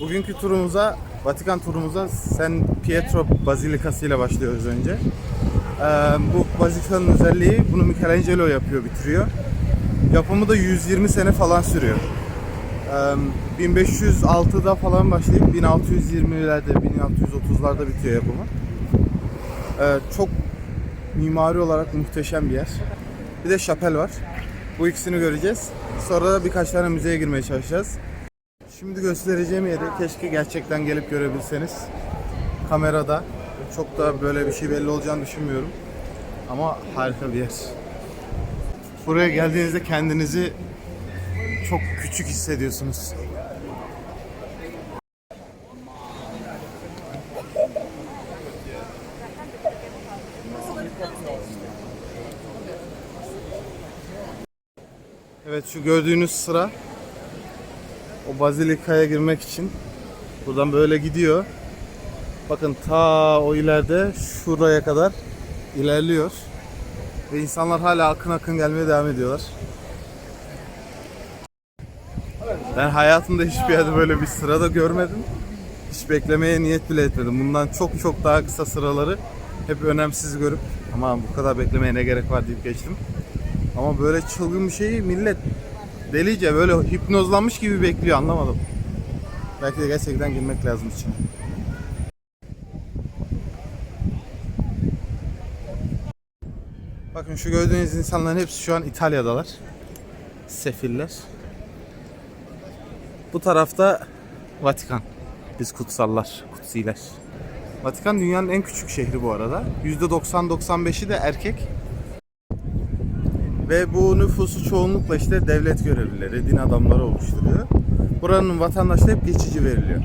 Bugünkü turumuza, Vatikan turumuza San Pietro Bazilikası ile başlıyoruz önce. Ee, bu bazilikanın özelliği bunu Michelangelo yapıyor, bitiriyor. Yapımı da 120 sene falan sürüyor. Ee, 1506'da falan başlayıp 1620'lerde, 1630'larda bitiyor yapımı. Ee, çok mimari olarak muhteşem bir yer. Bir de şapel var. Bu ikisini göreceğiz. Sonra da birkaç tane müzeye girmeye çalışacağız. Şimdi göstereceğim yeri keşke gerçekten gelip görebilseniz. Kamerada. Çok da böyle bir şey belli olacağını düşünmüyorum. Ama harika bir yer. Buraya geldiğinizde kendinizi çok küçük hissediyorsunuz. Evet şu gördüğünüz sıra o bazilikaya girmek için buradan böyle gidiyor. Bakın ta o ileride şuraya kadar ilerliyor. Ve insanlar hala akın akın gelmeye devam ediyorlar. Ben hayatımda hiçbir yerde böyle bir sırada görmedim. Hiç beklemeye niyet bile etmedim. Bundan çok çok daha kısa sıraları hep önemsiz görüp ama bu kadar beklemeye ne gerek var deyip geçtim. Ama böyle çılgın bir şeyi millet delice böyle hipnozlanmış gibi bekliyor anlamadım. Belki de gerçekten girmek lazım içine. Bakın şu gördüğünüz insanların hepsi şu an İtalya'dalar. Sefiller. Bu tarafta Vatikan. Biz kutsallar, kutsiler. Vatikan dünyanın en küçük şehri bu arada. %90-95'i de erkek. Ve bu nüfusu çoğunlukla işte devlet görevlileri, din adamları oluşturuyor. Buranın vatandaşlığı hep geçici veriliyor.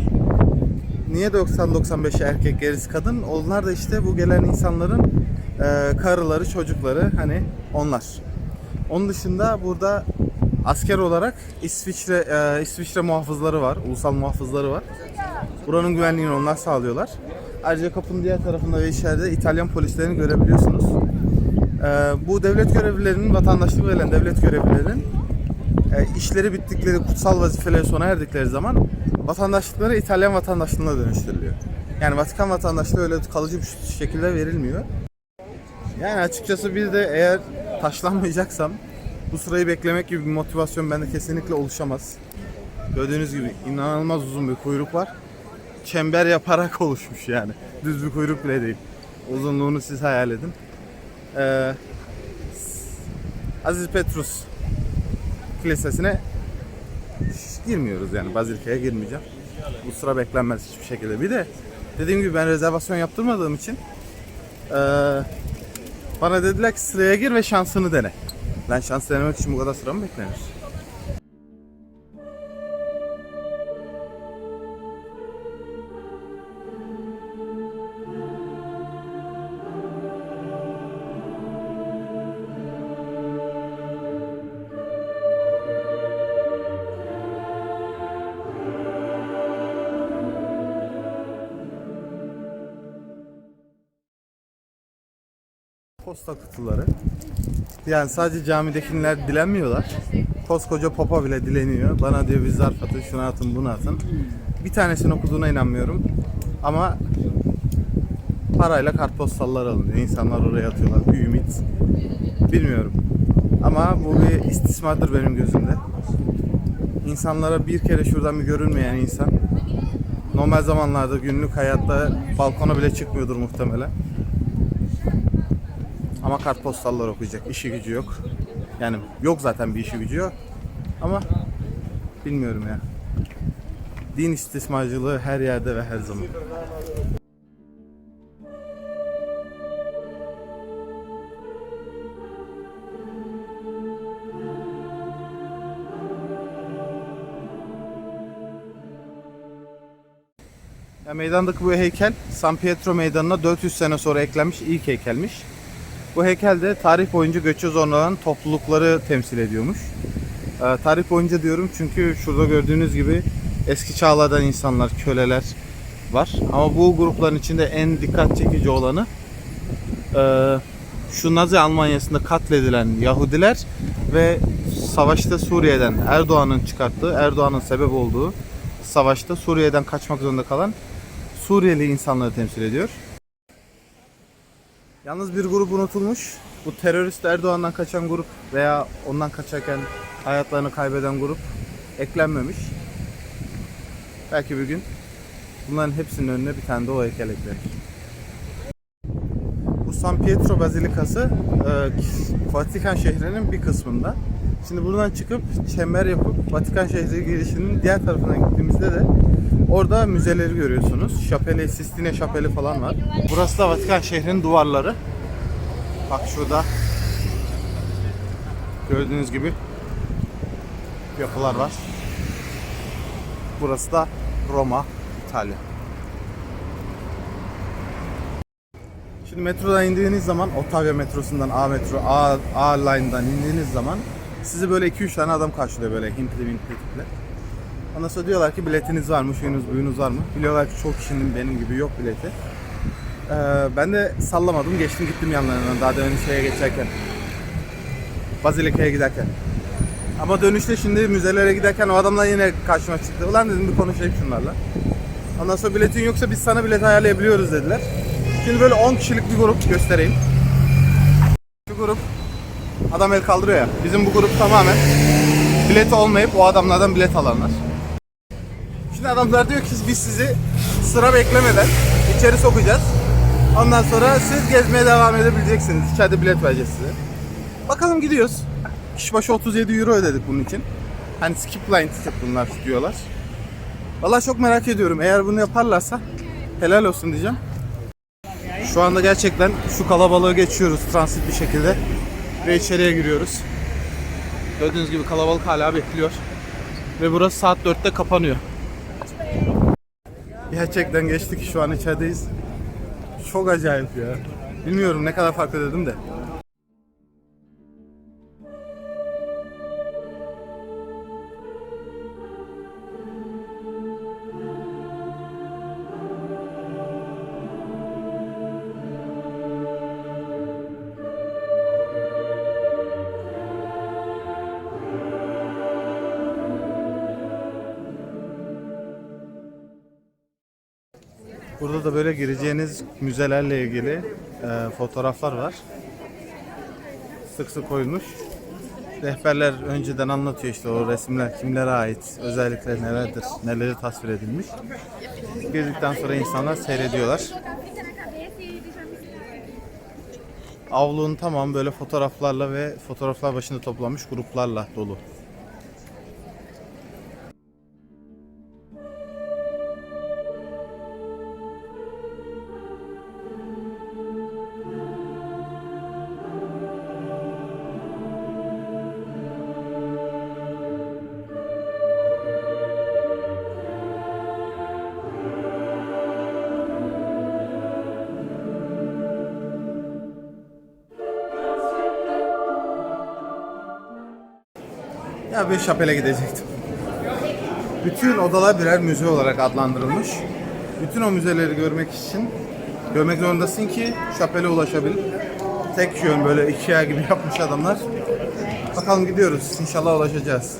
Niye 90-95'i erkek gerisi kadın? Onlar da işte bu gelen insanların e, karıları, çocukları hani onlar. Onun dışında burada asker olarak İsviçre e, İsviçre muhafızları var, ulusal muhafızları var. Buranın güvenliğini onlar sağlıyorlar. Ayrıca kapının diğer tarafında ve içeride İtalyan polislerini görebiliyorsunuz. Ee, bu devlet görevlilerinin, vatandaşlık verilen devlet görevlilerinin e, işleri bittikleri, kutsal vazifeleri sona erdikleri zaman vatandaşlıkları İtalyan vatandaşlığına dönüştürülüyor. Yani Vatikan vatandaşlığı öyle kalıcı bir şekilde verilmiyor. Yani açıkçası bir de eğer taşlanmayacaksam bu sırayı beklemek gibi bir motivasyon bende kesinlikle oluşamaz. Gördüğünüz gibi inanılmaz uzun bir kuyruk var. Çember yaparak oluşmuş yani. Düz bir kuyruk bile değil. Uzunluğunu siz hayal edin. Ee, Aziz Petrus Kilisesi'ne girmiyoruz yani Bazilika'ya girmeyeceğim. Bu sıra beklenmez hiçbir şekilde. Bir de dediğim gibi ben rezervasyon yaptırmadığım için ee, bana dediler ki sıraya gir ve şansını dene. Ben şans denemek için bu kadar sıra mı beklenir? Posta kutuları. Yani sadece camidekiler dilenmiyorlar. Koskoca papa bile dileniyor. Bana diyor bir zarf atın, şunu atın, bunu atın. Bir tanesini okuduğuna inanmıyorum. Ama parayla kartpostallar alınıyor. İnsanlar oraya atıyorlar. Bir ümit. Bilmiyorum. Ama bu bir istismardır benim gözümde. İnsanlara bir kere şuradan bir görünmeyen insan normal zamanlarda günlük hayatta balkona bile çıkmıyordur muhtemelen. Ama kartpostallar okuyacak. İşi gücü yok. Yani yok zaten bir işi gücü yok. Ama bilmiyorum ya. Din istismarcılığı her yerde ve her zaman. Ya meydandaki bu heykel San Pietro Meydanı'na 400 sene sonra eklenmiş ilk heykelmiş. Bu heykel de tarih boyunca göçe zorlanan toplulukları temsil ediyormuş. Ee, tarih boyunca diyorum çünkü şurada gördüğünüz gibi eski çağlardan insanlar, köleler var. Ama bu grupların içinde en dikkat çekici olanı e, şu Nazi Almanya'sında katledilen Yahudiler ve savaşta Suriye'den Erdoğan'ın çıkarttığı, Erdoğan'ın sebep olduğu savaşta Suriye'den kaçmak zorunda kalan Suriyeli insanları temsil ediyor. Yalnız bir grup unutulmuş. Bu terörist Erdoğan'dan kaçan grup veya ondan kaçarken hayatlarını kaybeden grup eklenmemiş. Belki bir gün bunların hepsinin önüne bir tane de o heykel eklenir. Bu San Pietro Bazilikası e, Vatikan şehrinin bir kısmında. Şimdi buradan çıkıp çember yapıp Vatikan şehri girişinin diğer tarafına gittiğimizde de orada müzeleri görüyorsunuz. Şapeli, Sistine Şapeli falan var. Burası da Vatikan şehrinin duvarları. Bak şurada gördüğünüz gibi yapılar var. Burası da Roma, İtalya. Şimdi metrodan indiğiniz zaman Ottavia metrosundan A metro A, A line'dan indiğiniz zaman sizi böyle 2-3 tane adam karşılıyor böyle Hintli Hintli tipler. Sonra diyorlar ki biletiniz var mı, şuyunuz buyunuz var mı? Biliyorlar ki çok kişinin benim gibi yok bileti. Ee, ben de sallamadım, geçtim gittim yanlarından daha demin şeye geçerken. Bazilika'ya giderken. Ama dönüşte şimdi müzelere giderken o adamlar yine karşıma çıktı. Ulan dedim bir konuşayım şunlarla. Ondan sonra biletin yoksa biz sana bilet ayarlayabiliyoruz dediler. Şimdi böyle 10 kişilik bir grup göstereyim. Şu grup adam el kaldırıyor ya. Bizim bu grup tamamen bileti olmayıp o adamlardan bilet alanlar. Şimdi adamlar diyor ki biz sizi sıra beklemeden içeri sokacağız. Ondan sonra siz gezmeye devam edebileceksiniz. İçeride bilet vereceğiz size. Bakalım gidiyoruz. Kişi başı 37 euro ödedik bunun için. Hani skip line ticket bunlar diyorlar. Vallahi çok merak ediyorum. Eğer bunu yaparlarsa helal olsun diyeceğim. Şu anda gerçekten şu kalabalığı geçiyoruz transit bir şekilde ve içeriye giriyoruz. Gördüğünüz gibi kalabalık hala bekliyor. Ve burası saat 4'te kapanıyor. Gerçekten geçtik şu an içerideyiz. Çok acayip ya. Bilmiyorum ne kadar fark ödedim de. Burada da böyle gireceğiniz müzelerle ilgili e, fotoğraflar var. Sık sık koyulmuş. Rehberler önceden anlatıyor işte o resimler kimlere ait, özellikler nelerdir, neleri tasvir edilmiş. Girdikten sonra insanlar seyrediyorlar. Avluğun tamam böyle fotoğraflarla ve fotoğraflar başında toplanmış gruplarla dolu. Ya bir şapele gidecektim. Bütün odalar birer müze olarak adlandırılmış. Bütün o müzeleri görmek için görmek zorundasın ki şapele ulaşabil. Tek yön böyle Ikea gibi yapmış adamlar. Bakalım gidiyoruz. İnşallah ulaşacağız.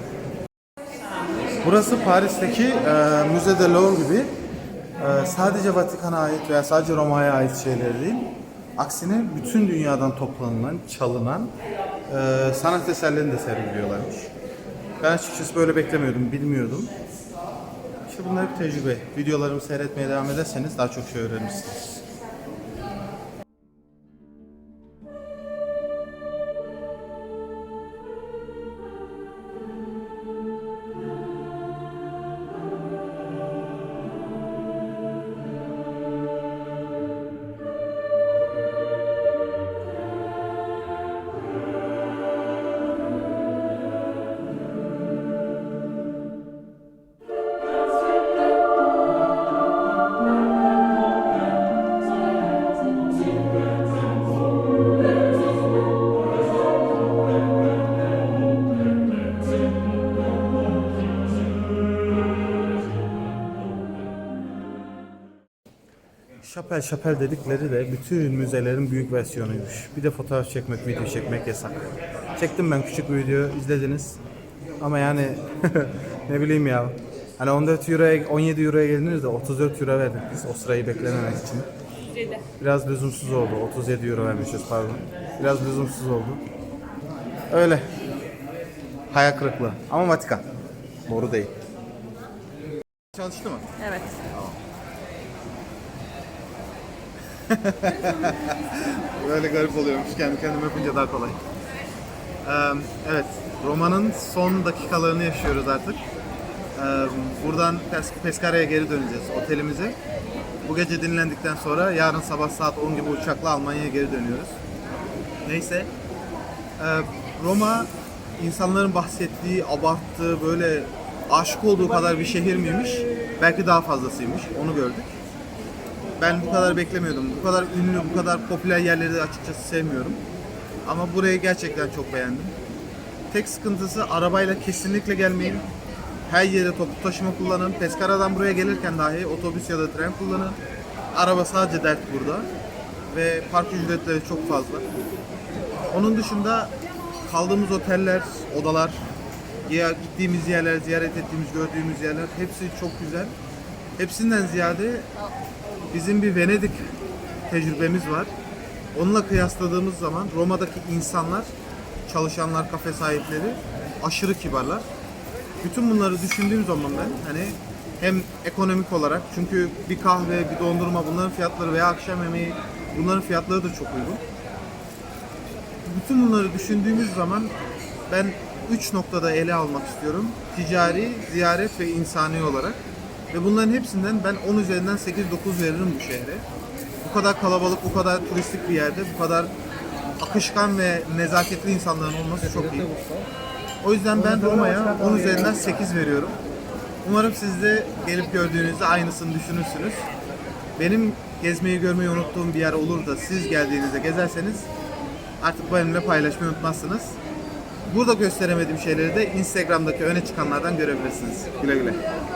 Burası Paris'teki e, Müze de Louvre gibi e, sadece Vatikan'a ait veya sadece Roma'ya ait şeyler değil. Aksine bütün dünyadan toplanılan, çalınan e, sanat eserlerini de sergiliyorlarmış. Ben açıkçası böyle beklemiyordum, bilmiyordum. İşte bunlar bir tecrübe. Videolarımı seyretmeye devam ederseniz daha çok şey öğrenirsiniz. Şapel şapel dedikleri de bütün müzelerin büyük versiyonuymuş. Bir de fotoğraf çekmek, video çekmek yasak. Çektim ben küçük bir video, izlediniz. Ama yani ne bileyim ya. Hani 14 euroya 17 euroya gelinir de 34 euro verdik biz o sırayı beklememek için. Biraz lüzumsuz oldu. 37 euro vermişiz pardon. Biraz lüzumsuz oldu. Öyle. Hayal kırıklığı. Ama Vatikan. Boru değil. Çalıştı mı? Evet. Böyle garip oluyormuş. Kendi kendime yapınca daha kolay. Evet. Romanın son dakikalarını yaşıyoruz artık. Buradan Pes Pescara'ya geri döneceğiz otelimize. Bu gece dinlendikten sonra yarın sabah saat 10 gibi uçakla Almanya'ya geri dönüyoruz. Neyse. Roma insanların bahsettiği, abarttığı, böyle aşık olduğu kadar bir şehir miymiş? Belki daha fazlasıymış. Onu gördük. Ben bu kadar beklemiyordum. Bu kadar ünlü, bu kadar popüler yerleri de açıkçası sevmiyorum. Ama burayı gerçekten çok beğendim. Tek sıkıntısı arabayla kesinlikle gelmeyin. Her yere toplu taşıma kullanın. Pescara'dan buraya gelirken dahi otobüs ya da tren kullanın. Araba sadece dert burada. Ve park ücretleri çok fazla. Onun dışında kaldığımız oteller, odalar, ya gittiğimiz yerler, ziyaret ettiğimiz, gördüğümüz yerler hepsi çok güzel. Hepsinden ziyade bizim bir Venedik tecrübemiz var. Onunla kıyasladığımız zaman Roma'daki insanlar, çalışanlar, kafe sahipleri aşırı kibarlar. Bütün bunları düşündüğüm zaman ben hani hem ekonomik olarak çünkü bir kahve, bir dondurma bunların fiyatları veya akşam yemeği bunların fiyatları da çok uygun. Bütün bunları düşündüğümüz zaman ben üç noktada ele almak istiyorum. Ticari, ziyaret ve insani olarak. Ve bunların hepsinden ben 10 üzerinden 8-9 veririm bu şehre. Bu kadar kalabalık, bu kadar turistik bir yerde, bu kadar akışkan ve nezaketli insanların olması çok iyi. O yüzden ben Roma'ya 10 üzerinden 8 veriyorum. Umarım siz de gelip gördüğünüzde aynısını düşünürsünüz. Benim gezmeyi görmeyi unuttuğum bir yer olur da siz geldiğinizde gezerseniz artık benimle paylaşmayı unutmazsınız. Burada gösteremediğim şeyleri de Instagram'daki öne çıkanlardan görebilirsiniz. Güle güle.